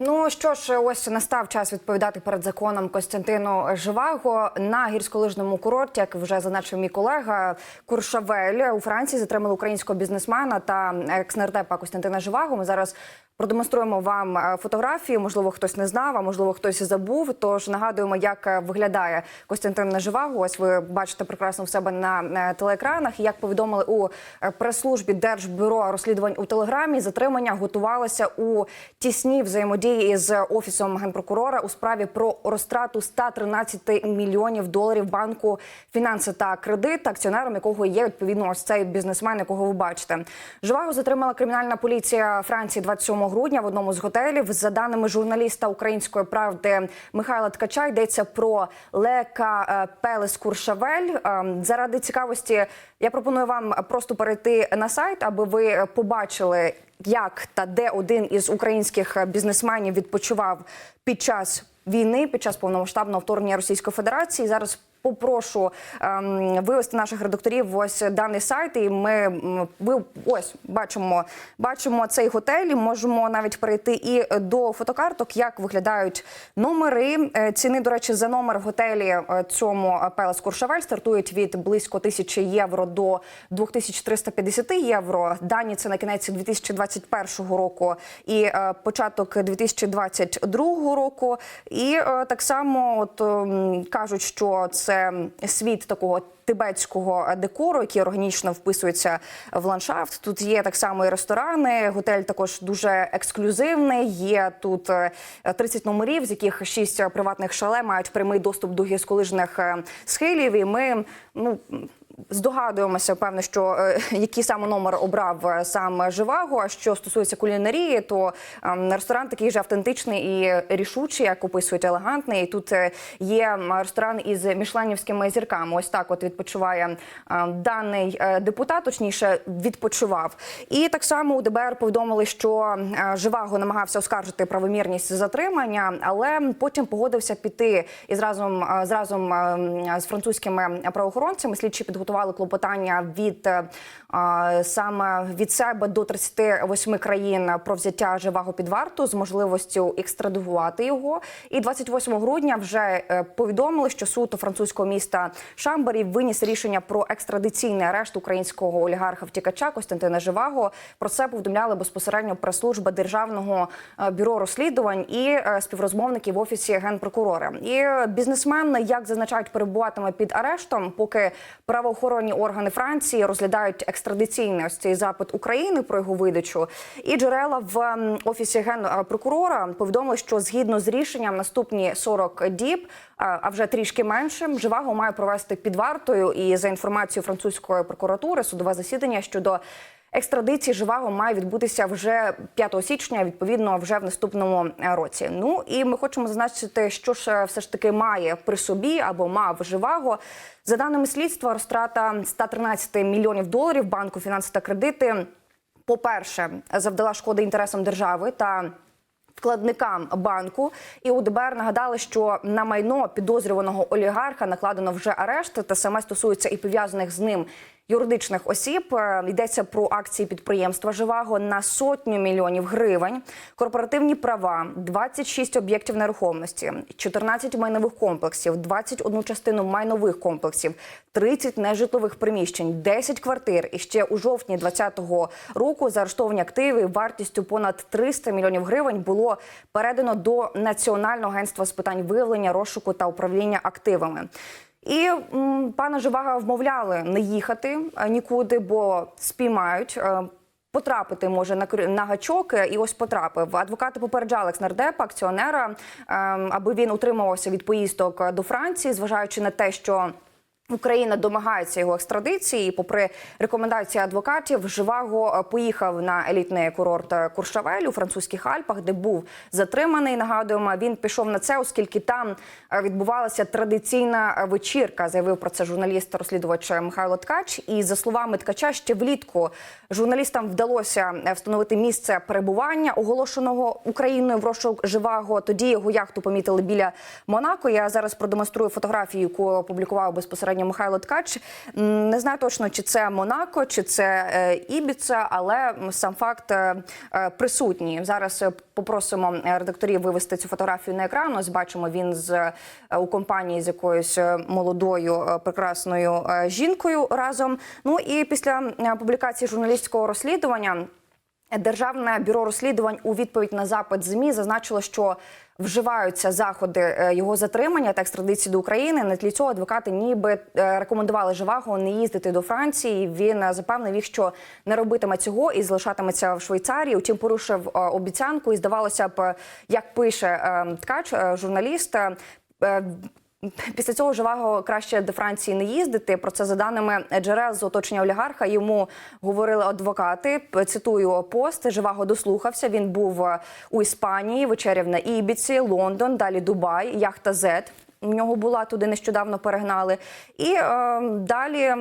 Ну що ж, ось настав час відповідати перед законом Костянтину Живаго на гірськолижному курорті, як вже зазначив мій колега Куршавель у Франції. Затримали українського бізнесмена та екс-нардепа Костянтина Живаго. Ми зараз продемонструємо вам е, фотографії. Можливо, хтось не знав, а можливо, хтось і забув. Тож нагадуємо, як е, виглядає Костянтин Живаго. Ось ви бачите прекрасно в себе на е, телеекранах. Як повідомили у прес-службі Держбюро розслідувань у Телеграмі, затримання готувалося у тісній взаємодії з офісом генпрокурора у справі про розтрату 113 мільйонів доларів банку фінанси та кредит, акціонером якого є відповідно ось цей бізнесмен, якого ви бачите. Живаго затримала кримінальна поліція Франції 27 грудня в одному з готелів. За даними журналіста української правди Михайла Ткача, йдеться про Лека е, Пелес Куршавель. Е, Заради цікавості я пропоную вам просто перейти на сайт, аби ви побачили, як та де один із українських бізнесменів відпочивав під час війни, під час повномасштабного вторгнення Російської Федерації. Зараз попрошу ем, вивести наших редакторів ось даний сайт. І ми ви ось бачимо, бачимо цей готель. і Можемо навіть перейти і до фотокарток, як виглядають номери. Е, Ціни, до речі, за номер в готелі е, цьому Пелес Куршавель стартують від близько тисячі євро до 2350 євро. Дані це на кінець 2021 року і е, початок 2022 року. І е, так само, от ем, кажуть, що це світ такого. Тибетського декору, який органічно вписується в ландшафт. Тут є так само і ресторани. Готель також дуже ексклюзивний. Є тут е, 30 номерів, з яких 6 приватних шале мають прямий доступ до гірськолижних е, схилів. І ми ну. Здогадуємося, певно, що е, який саме номер обрав е, сам Живаго. А що стосується кулінарії, то ем, ресторан такий же автентичний і рішучий, як описують елегантний. І тут е, є ресторан із мішленівськими зірками. Ось так, от відпочиває е, даний депутат, точніше відпочивав. І так само у ДБР повідомили, що Живаго намагався оскаржити правомірність затримання, але потім погодився піти із разом з разом е, з французькими правоохоронцями. Слідчі підготували клопотання від е, саме від себе до 38 країн про взяття живаго під варту з можливістю екстрадувати його. І 28 грудня вже е, повідомили, що суд французького міста Шамбері виніс рішення про екстрадиційний арешт українського олігарха втікача Костянтина Живаго. Про це повідомляли безпосередньо прес-служба державного е, бюро розслідувань і співрозмовники в офісі генпрокурора. І бізнесмен, як зазначають, перебуватиме під арештом, поки правоохоронні органи Франції розглядають екстрадиційний ось цей запит України про його видачу. І джерела в офісі генпрокурора повідомили, що згідно з рішенням наступні 40 діб, а а вже трішки менше, Живаго має провести під вартою. І за інформацією французької прокуратури, судове засідання щодо. Екстрадиції Живаго має відбутися вже 5 січня, відповідно, вже в наступному е, році. Ну і ми хочемо зазначити, що ж е, все ж таки має при собі або мав Живаго. За даними слідства, розтрата 113 мільйонів доларів банку фінанси та кредити. По-перше, завдала шкоди інтересам держави та вкладникам банку. І у ДБР нагадали, що на майно підозрюваного олігарха накладено вже арешт. Та саме стосується і пов'язаних з ним юридичних осіб. Е, Йдеться про акції підприємства Живаго на сотню мільйонів гривень, корпоративні права, 26 об'єктів нерухомості, 14 майнових комплексів, 21 частину майнових комплексів, 30 нежитлових приміщень, 10 квартир. І ще у жовтні 2020 року заарештовані активи вартістю понад 300 мільйонів гривень було передано до Національного агентства з питань виявлення, розшуку та управління активами. І м, пана Живага вмовляли не їхати е, нікуди, бо спіймають. е, Потрапити може на на гачок, е, і ось потрапив. Адвокати попереджали екснардепа, акціонера, ем, аби він утримувався від поїздок до Франції, зважаючи на те, що Україна домагається його екстрадиції. Попри рекомендації адвокатів, Живаго е, поїхав на елітний курорт е, Куршавель у французьких Альпах, де був затриманий. Нагадуємо, він пішов на це, оскільки там е, відбувалася традиційна вечірка. Заявив про це журналіст-розслідувач Михайло Ткач. І за словами Ткача, ще влітку журналістам вдалося встановити місце перебування оголошеного Україною в розшук Живаго. Тоді його яхту помітили біля Монако. Я зараз продемонструю фотографію, яку опублікував безпосередньо безпосередньо Михайло Ткач. Не знаю точно, чи це Монако, чи це е, Ібіца, але сам факт е, е, присутній. Зараз попросимо редакторів вивести цю фотографію на екран. Ось бачимо він з у компанії з якоюсь молодою прекрасною жінкою разом. Ну і після публікації журналістського розслідування. Державне бюро розслідувань у відповідь на запит змі зазначило, що вживаються заходи е, його затримання та екстрадиції до України. На тлі цього адвокати ніби е, рекомендували Живаго не їздити до Франції. Він е, запевнив їх, що не робитиме цього і залишатиметься в Швейцарії. Утім, порушив обіцянку. І здавалося б, як пише е, ткач, журналіст. Після цього Живаго краще до Франції не їздити. Про це за даними джерел з оточення олігарха. Йому говорили адвокати. Цитую пост. Живаго дослухався. Він був у Іспанії, вечеряв на Ібіці, Лондон, далі Дубай, яхта Зет. У нього була туди нещодавно перегнали. І е, далі е,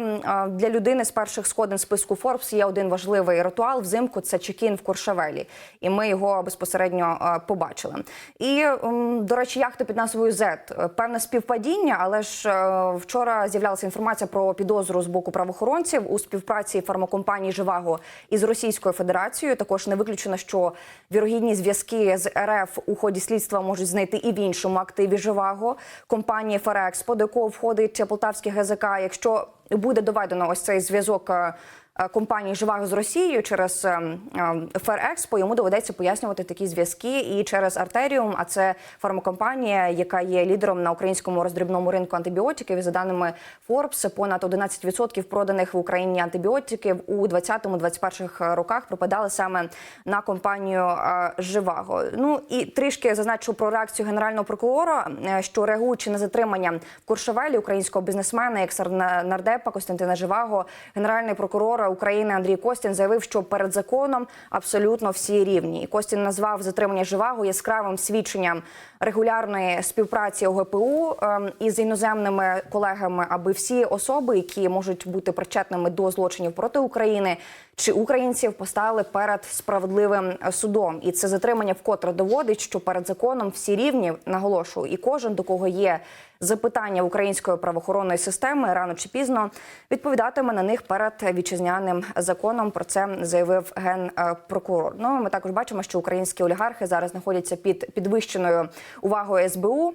для людини з перших сходин списку Forbes є один важливий ритуал взимку. Це чекін в Куршавелі, і ми його безпосередньо е, побачили. І м, до речі, яхта під назвою. Е, певне співпадіння, але ж е, вчора з'являлася інформація про підозру з боку правоохоронців у співпраці фармакомпанії Живаго із Російською Федерацією. Також не виключено, що вірогідні зв'язки з РФ у ході слідства можуть знайти і в іншому активі Живаго компанії Ферекспо, до якого входить Полтавський ГЗК. Якщо буде доведено ось цей зв'язок. Е, Компанії Живаго з Росією через е, е, Ферекспо йому доведеться пояснювати такі зв'язки і через Артеріум. А це фармакомпанія, яка є лідером на українському роздрібному ринку антибіотиків. За даними Forbes, понад 11% проданих в Україні антибіотиків у 20-21 роках пропадали саме на компанію е, Живаго. Ну і трішки зазначу про реакцію генерального прокурора, е, що реагуючи на затримання в Куршавелі українського бізнесмена, як нардепа Костянтина Живаго, генеральний прокурор України Андрій Костін заявив, що перед законом абсолютно всі рівні. Костін назвав затримання Живаго яскравим свідченням регулярної співпраці ОГПУ ем, із іноземними колегами, аби всі особи, які можуть бути причетними до злочинів проти України чи українців, поставили перед справедливим судом. І це затримання вкотре доводить, що перед законом всі рівні наголошую, і кожен до кого є запитання української правоохоронної системи, рано чи пізно відповідатиме на них перед вітчизняним законом. Про це заявив генпрокурор. Ну ми також бачимо, що українські олігархи зараз знаходяться під підвищеною увагою СБУ.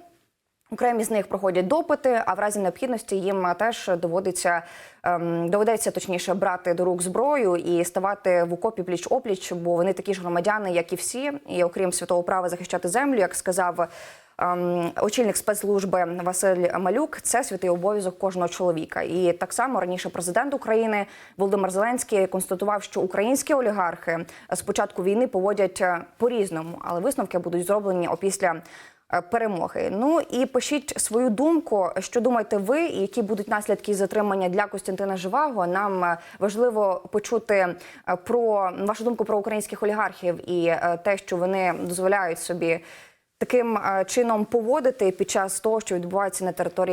Окремі з них проходять допити, а в разі необхідності їм теж доводиться ем, доведеться точніше брати до рук зброю і ставати в окопі пліч опліч, бо вони такі ж громадяни, як і всі, і окрім святого права захищати землю, як сказав. ем, Очільник спецслужби Василь Малюк це святий обов'язок кожного чоловіка. І так само раніше президент України Володимир Зеленський констатував, що українські олігархи з початку війни поводять е, по-різному, але висновки будуть зроблені опісля перемоги. Ну і пишіть свою думку, що думаєте ви, і які будуть наслідки затримання для Костянтина Живаго. Нам е, важливо почути е, про вашу думку про українських олігархів і е, те, що вони дозволяють собі таким е, чином поводити під час того, що відбувається на території.